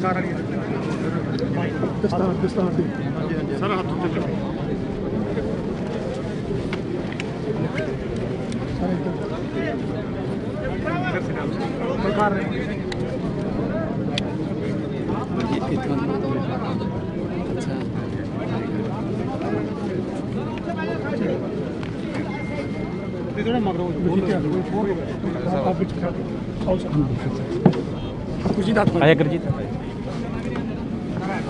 ਸਰਕਾਰ ਵਾਲੀ ਦਸਤਾਰ ਦਸਤਾਰ ਦੀ। ਸਾਰਾ ਹੱਥ ਉੱਤੇ ਇੱਧਰ। ਸਰਕਾਰ ਨੇ। ਤੇ ਜਿਹੜਾ ਮਗਰੋਂ ਬੋਲ ਕੇ ਆਪ ਵਿੱਚ ਖੜਾ। ਆਓ ਸਰ। ਕੁਝ ਦਾ ਆਇਆ ਗੁਰਜੀਤ।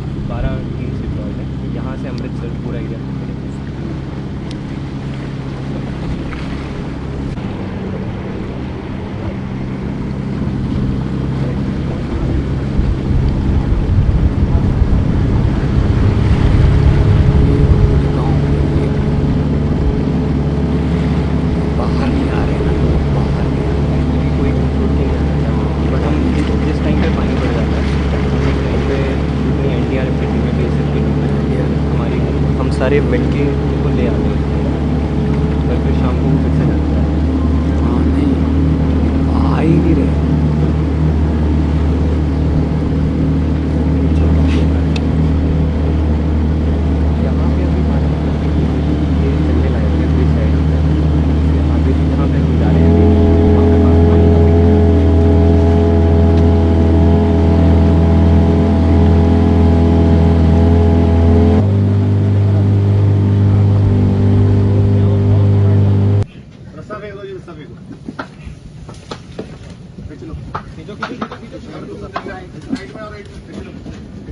12 सारे मिल के खींचो खींचो खींचो खींचो राइट में और राइट में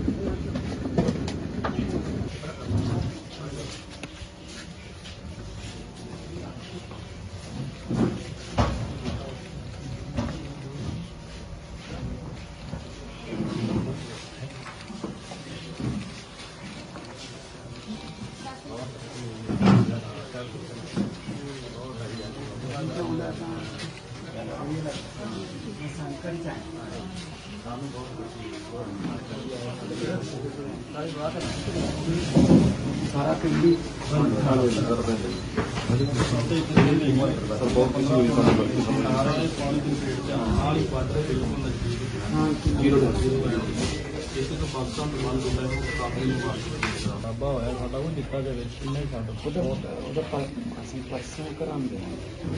ਬਾਬਾ ਹੋਇਆ ਸਾਡਾ ਉਹ ਦਿੱਤਾ ਜਾਵੇ ਇੰਨਾ ਹੀ ਛੱਡ ਉਹਦਾ ਉਹਦਾ ਪਰ ਅਸੀਂ ਪਰਸੋਂ ਕਰਾਂਗੇ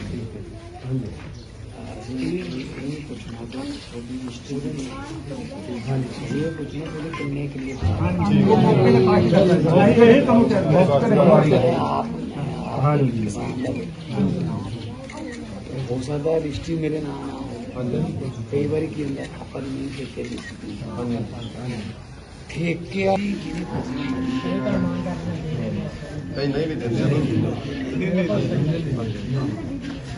ਠੀਕ ਹੈ ਹਾਂਜੀ ਹੋ ਸਕਦਾ ਹੈ ਲਿਸਟੀ ਮੇਰੇ ਨਾਮ ਨਾ ਹੋਵੇ ਕਈ ਵਾਰੀ ਕੀ ਹੁੰਦਾ ਆਪਾਂ ਨਹੀਂ ਦੇਖੇ ਲਿਸਟੀ ਠੇਕੇ ਆ ਨਹੀਂ ਨਹੀਂ ਵੀ ਦਿੰਦੇ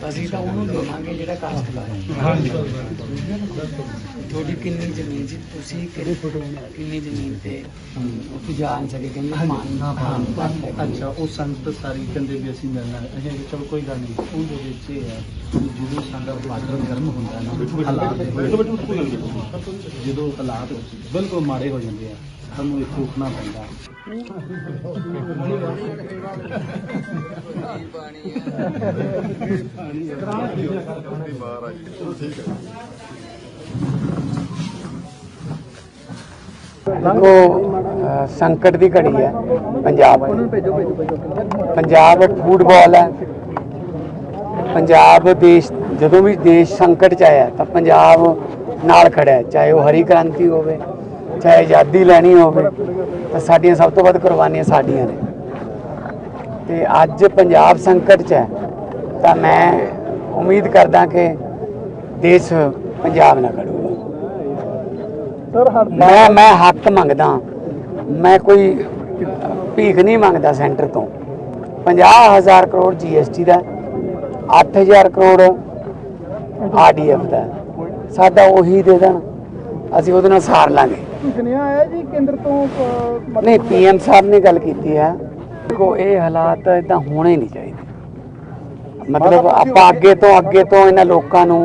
ਅਸੀਂ ਤਾਂ ਉਹਨੂੰ ਦੇਵਾਂਗੇ ਜਿਹੜਾ ਕਾਸਟਕਾਰ ਹੈ। ਹਾਂਜੀ। ਤੁਹਾਡੀ ਕਿੰਨੀ ਜ਼ਮੀਨ ਸੀ? ਤੁਸੀਂ ਕਿਹੜੇ ਫੋਟੋ ਕਿੰਨੀ ਜ਼ਮੀਨ ਤੇ ਉੱਥੇ ਜਾ ਨਹੀਂ ਸਕੇ? ਕਹਿੰਦੇ ਮਾਨ ਅੱਛਾ ਉਹ ਸੰਗਤ ਸਾਰੀ ਕਹਿੰਦੇ ਵੀ ਅਸੀਂ ਮਿਲਣਾ ਹੈ। ਅਸੀਂ ਚਲੋ ਕੋਈ ਗੱਲ ਨਹੀਂ। ਉਹ ਦੇ ਵਿੱਚ ਇਹ ਹੈ ਜਦੋਂ ਸਾਡਾ ਬਾਰਡਰ ਗਰਮ ਹੁੰਦਾ ਨਾ ਹਾਲਾਤ ਜਦੋਂ ਹਾਲਾਤ ਬਿਲਕੁਲ ਮਾੜੇ ਹੋ ਜਾਂਦੇ ਆ ਸਾਨੂੰ ਇੱਥੇ ਉੱਠਣਾ ਪੈਂਦਾ। ਦੇਖੋ ਅਹ ਸੰਕਟ ਦੀ ਘੜੀ ਹੈ ਪੰਜਾਬ ਪੰਜਾਬ ਫੁੱਟਬਾਲ ਹੈ। ਪੰਜਾਬ ਦੇਸ਼, ਜਦੋਂ ਵੀ ਦੇਸ਼ ਸੰਕਟ ਚ ਆਇਆ, ਤਾਂ ਪੰਜਾਬ ਨਾਲ ਖੜਾ ਹੈ। ਚਾਹੇ ਉਹ ਹਰੀ ਕ੍ਰਾਂਤੀ ਹੋਵੇ, ਚਾਹੇ ਆਜ਼ਾਦੀ ਲੈਣੀ ਹੋਵੇ, ਤਾਂ ਸਾਡੀਆਂ ਸਭ ਤੋਂ ਵੱਧ ਕੁਰਬਾਨੀਆਂ ਸਾਡੀਆਂ ਨੇ। ਤੇ ਅੱਜ ਪੰਜਾਬ ਸੰਕਟ 'ਚ ਹੈ ਤਾਂ ਮੈਂ ਉਮੀਦ ਕਰਦਾ ਕਿ ਦੇਸ਼ ਪੰਜਾਬ ਨਾਲ ਖੜੂਗਾ। ਸਰ ਮੈਂ ਮੈਂ ਹੱਕ ਮੰਗਦਾ ਮੈਂ ਕੋਈ ਭੀਖ ਨਹੀਂ ਮੰਗਦਾ ਸੈਂਟਰ ਤੋਂ। 50000 ਕਰੋੜ ਜੀਐਸਟੀ ਦਾ 8000 ਕਰੋੜ ਆਰਡੀਐਫ ਦਾ। ਸਾਡਾ ਉਹੀ ਦੇ ਦੇਣ ਅਸੀਂ ਉਹਦੇ ਨਾਲ ਸਾਰ ਲਾਂਗੇ। ਸੁਣਿਆ ਆਇਆ ਜੀ ਕੇਂਦਰ ਤੋਂ ਨਹੀਂ ਪੀਐਮ ਸਾਹਿਬ ਨੇ ਗੱਲ ਕੀਤੀ ਹੈ। ਦੇਖੋ ਇਹ ਹਾਲਾਤ ਇਦਾਂ ਹੋਣੇ ਨਹੀਂ ਚਾਹੀਦੇ। ਮਤਲਬ ਆਪਾਂ ਅੱਗੇ ਤੋਂ ਅੱਗੇ ਤੋਂ ਇਹਨਾਂ ਲੋਕਾਂ ਨੂੰ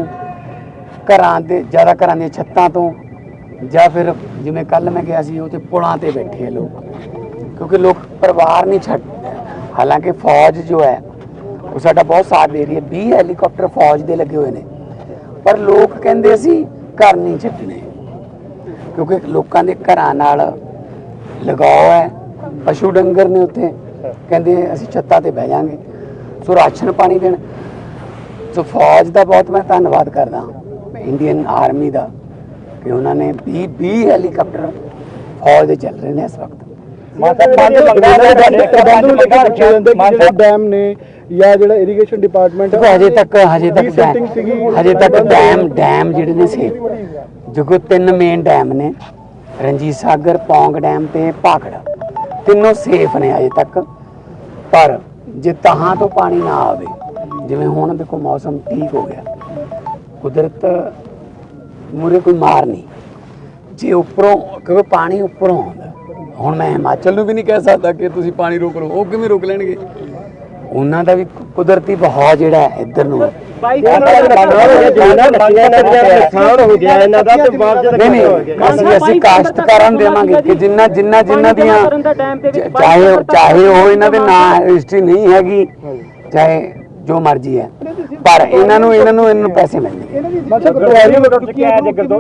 ਘਰਾਂ ਦੇ ਜ਼ਿਆਦਾ ਘਰਾਂ ਦੀਆਂ ਛੱਤਾਂ ਤੋਂ ਜਾਂ ਫਿਰ ਜਿਵੇਂ ਕੱਲ ਮੈਂ ਗਿਆ ਸੀ ਉਹ ਤੇ ਪੁਲਾਂ ਤੇ ਬੈਠੇ ਲੋਕ। ਕਿਉਂਕਿ ਲੋਕ ਪਰਿਵਾਰ ਨਹੀਂ ਛੱਡ ਹਾਲਾਂਕਿ ਫੌਜ ਜੋ ਹੈ ਉਹ ਸਾਡਾ ਬਹੁਤ ਸਾਥ ਦੇ ਰਹੀ ਹੈ। 20 ਹੈਲੀਕਾਪਟਰ ਫੌਜ ਦੇ ਲੱਗੇ ਹੋਏ ਨੇ। ਪਰ ਲੋਕ ਕਹਿੰਦੇ ਸੀ ਘਰ ਨਹੀਂ ਛੱਡਣੇ। ਕਿਉਂਕਿ ਲੋਕਾਂ ਦੇ ਘਰਾਂ ਨਾਲ ਲਗਾਓ ਹੈ ਪਸ਼ੂ ਡੰਗਰ ਨੇ ਉੱਥੇ। ਕਹਿੰਦੇ ਅਸੀਂ ਛੱਤਾਂ ਤੇ ਬਹਿ ਜਾਾਂਗੇ ਸੋ ਰਾਸ਼ਨ ਪਾਣੀ ਦੇਣ ਸੋ ਫੌਜ ਦਾ ਬਹੁਤ ਮੈਂ ਧੰਨਵਾਦ ਕਰਦਾ ਇੰਡੀਅਨ ਆਰਮੀ ਦਾ ਕਿ ਉਹਨਾਂ ਨੇ 20 20 ਹੈਲੀਕਾਪਟਰ ਫੌਜ ਦੇ ਚੱਲ ਰਹੇ ਨੇ ਇਸ ਵਕਤ ਜਿਹੜੇ ਡੈਮ ਨੇ ਜਾਂ ਜਿਹੜਾ ਇਰੀਗੇਸ਼ਨ ਡਿਪਾਰਟਮੈਂਟ ਹਜੇ ਤੱਕ ਹਜੇ ਤੱਕ ਹਜੇ ਤੱਕ ਡੈਮ ਡੈਮ ਜਿਹੜੇ ਨੇ ਸੇਫ ਜੋ ਤਿੰਨ ਮੇਨ ਡੈਮ ਨੇ ਰਣਜੀਤ ਸਾਗਰ ਪੌਂਗ ਡੈਮ ਤੇ ਭਾਖੜਾ ਤਿੰਨੋਂ ਸੇਫ ਨੇ ਅਜੇ ਤੱਕ। ਪਰ ਜੇ ਤਹਾਂ ਤੋਂ ਪਾਣੀ ਨਾ ਆਵੇ, ਜਿਵੇਂ ਹੁਣ ਦੇਖੋ ਮੌਸਮ ਠੀਕ ਹੋ ਗਿਆ, ਕੁਦਰਤ ਮੂਰੇ ਕੋਈ ਮਾਰ ਨਹੀਂ। ਜੇ ਉੱਪਰੋਂ, ਕਿਉਂਕਿ ਪਾਣੀ ਉੱਪਰੋਂ ਆਉਂਦਾ। ਹੁਣ ਮੈਂ ਹਿਮਾਚਲ ਨੂੰ ਵੀ ਨਹੀਂ ਕਹਿ ਸਕਦਾ ਕਿ ਤੁਸੀਂ ਪਾਣੀ ਰੋਕ ਲਓ, ਉਹ ਕਿਵੇਂ ਰੋਕ ਲੈਣਗੇ? ਉਹਨਾਂ ਦਾ ਵੀ ਕੁਦਰਤੀ ਬਹਾਅ ਜਿਹੜਾ ਹੈ ਇੱਧਰ ਨੂੰ ਅਸੀਂ ਅਸੀਂ ਕਾਸ਼ਤਕਾਰਾਂ ਦੇਵਾਂਗੇ ਕਿ ਜਿੰਨਾ ਜਿੰਨਾ ਜਿੰਨਾ ਦੀਆਂ ਚਾਹੇ ਚਾਹੇ ਉਹ ਇਹਨਾਂ ਦੇ ਨਾਂ ਰਜਿਸਟਰੀ ਨਹੀਂ ਹੈਗੀ ਚਾਹੇ ਜੋ ਮਰਜ਼ੀ ਹੈ। ਪਰ ਇਹਨਾਂ ਨੂੰ ਇਹਨਾਂ ਨੂੰ ਇਹਨਾਂ ਨੂੰ ਪੈਸੇ ਮਿਲਣਗੇ।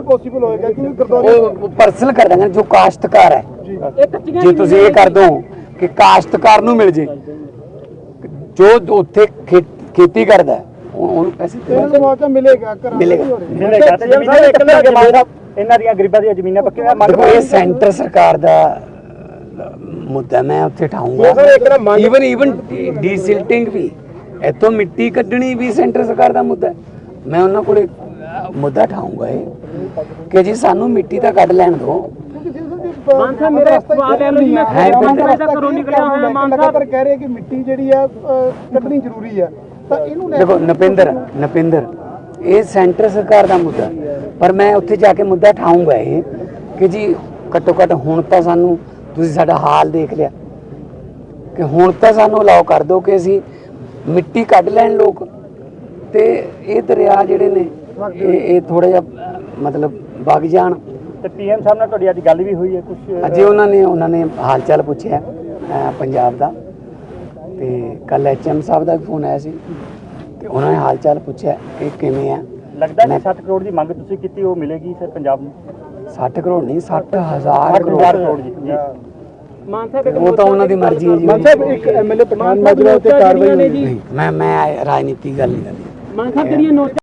ਪੋਸੀਬਲ ਹੋਏਗਾ ਕਿ ਗੁਰਦੁਆਰੇ? ਉਹ ਪਰਸਨਲ ਕਰ ਦਾਂਗੇ ਜੋ ਕਾਸ਼ਤਕਾਰ ਹੈ। ਜੇ। ਤੁਸੀਂ ਇਹ ਕਰ ਦੋ ਕਿ ਕਾਸ਼ਤਕਾਰ ਨੂੰ ਮਿਲ ਜੇ। ਜੋ ਉੱਥੇ ਖੇਤੀ ਕਰਦਾ ਉਹਨੂੰ ਪੈਸੇ ਦੇ ਇਹਨਾਂ ਨੂੰ ਮੌਕਾ ਮਿਲੇਗਾ ਘਰਾਂ ਮਿਲੇਗਾ। ਇਹਨਾਂ ਦੀਆਂ ਗਰੀਬਾਂ ਦੀਆਂ ਜ਼ਮੀਨਾਂ ਪੱਕੀਆਂ ਦੇਖੋ ਇਹ ਸੈਂਟਰ ਸਰਕਾਰ ਦਾ ਮੁੱਦਾ ਮੈਂ ਉੱਥੇ ਠਾਉਂਗਾ ਈਵਨ ਈਵਨ ਡੀਸਿਲਟਿੰਗ ਵੀ ਇੱਥੋਂ ਮਿੱਟੀ ਕੱਢਣੀ ਵੀ ਸੈਂਟਰ ਸਰਕਾਰ ਦਾ ਮੁੱਦਾ ਹੈ। ਮੈਂ ਉਹਨਾਂ ਕੋਲੇ ਮੁੱਦਾ ਠਾਉਂਗਾ ਇਹ ਕਿ ਜੀ ਸਾਨੂੰ ਮਿੱਟੀ ਤਾਂ ਕੱਢ ਲੈਣ ਦਿਓ ਮੇਰਾ ਸਵਾਲ ਹੈ ਜੀ ਮੈਂ ਹੈ ਬਿਲਕੁਲ। ਕਰੋ ਨਿਕਲਿਆ ਹੋਇਆ ਸਾਹਿਬ ਪਰ ਕਹਿ ਰਹੇ ਕਿ ਮਿੱਟੀ ਜਿਹੜੀ ਆ ਕੱਢਣੀ ਜ਼ਰੂਰੀ ਆ ਤਾਂ ਇਹਨੂੰ ਲੈ ਦੇਖੋ ਨਪਿੰਦਰ ਨਪਿੰਦਰ ਇਹ ਸੈਂਟਰ ਸਰਕਾਰ ਦਾ ਮੁੱਦਾ ਹੈ। ਪਰ ਮੈਂ ਉੱਥੇ ਜਾ ਕੇ ਮੁੱਦਾ ਠਾਉਂਗਾ ਇਹ ਕਿ ਜੀ ਘੱਟੋ ਘੱਟ ਹੁਣ ਤਾਂ ਸਾਨੂੰ ਤੁਸੀਂ ਸਾਡਾ ਹਾਲ ਦੇਖ ਲਿਆ ਕਿ ਹੁਣ ਤਾਂ ਸਾਨੂੰ ਅਲਾਉ ਕਰ ਦਿਓ ਕਿ ਅਸੀਂ ਮਿੱਟੀ ਕੱਢ ਲੈਣ ਲੋਕ ਤੇ ਇਹ ਦਰਿਆ ਜਿਹੜੇ ਨੇ ਇਹ ਥੋੜਾ ਜਿਹਾ ਮਤਲਬ ਵਗ ਜਾਣ ਤੇ ਪੀਐਮ ਸਾਹਿਬ ਨਾਲ ਤੁਹਾਡੀ ਅੱਜ ਗੱਲ ਵੀ ਹੋਈ ਹੈ ਕੁਝ ਅਜੇ ਉਹਨਾਂ ਨੇ ਉਹਨਾਂ ਨੇ ਹਾਲ ਚਾਲ ਪੁੱਛਿਆ ਪੰਜਾਬ ਦਾ। ਤੇ ਕੱਲ ਐਚਐਮ ਸਾਹਿਬ ਦਾ ਫੋਨ ਆਇਆ ਸੀ ਤੇ ਉਹਨਾਂ ਨੇ ਹਾਲ ਚਾਲ ਪੁੱਛਿਆ ਕਿ ਕਿਵੇਂ ਆ। ਲੱਗਦਾ ਕਿ 7 ਕਰੋੜ ਦੀ ਮੰਗ ਤੁਸੀਂ ਕੀਤੀ ਉਹ ਮਿਲੇਗੀ ਸਰ ਪੰਜਾਬ ਨੂੰ? 60 ਕਰੋੜ ਨਹੀਂ 60000 ਹਜ਼ਾਰ ਕਰੋੜ। ਜੀ ਮਾਨ ਸਾਹਿਬ ਉਹ ਤਾਂ ਉਹਨਾਂ ਦੀ ਮਰਜ਼ੀ ਹੈ? ਜੀ ਮਾਨ ਸਾਹਿਬ ਇੱਕ ਐਮਐਲਏ ਪਠਾਨ ਮਾਜਰਾ ਉੱਤੇ ਕਾਰਵਾਈ ਹੋਈ। ਨਹੀਂ, ਮੈਂ ਮੈਂ ਰਾਜਨੀਤੀ ਗੱਲ ਨਹੀਂ ਕਰਦੀ। ਮਾਨ ਸਾਹਿਬ ਜਿਹੜੀਆਂ ਨੋਟਾਂ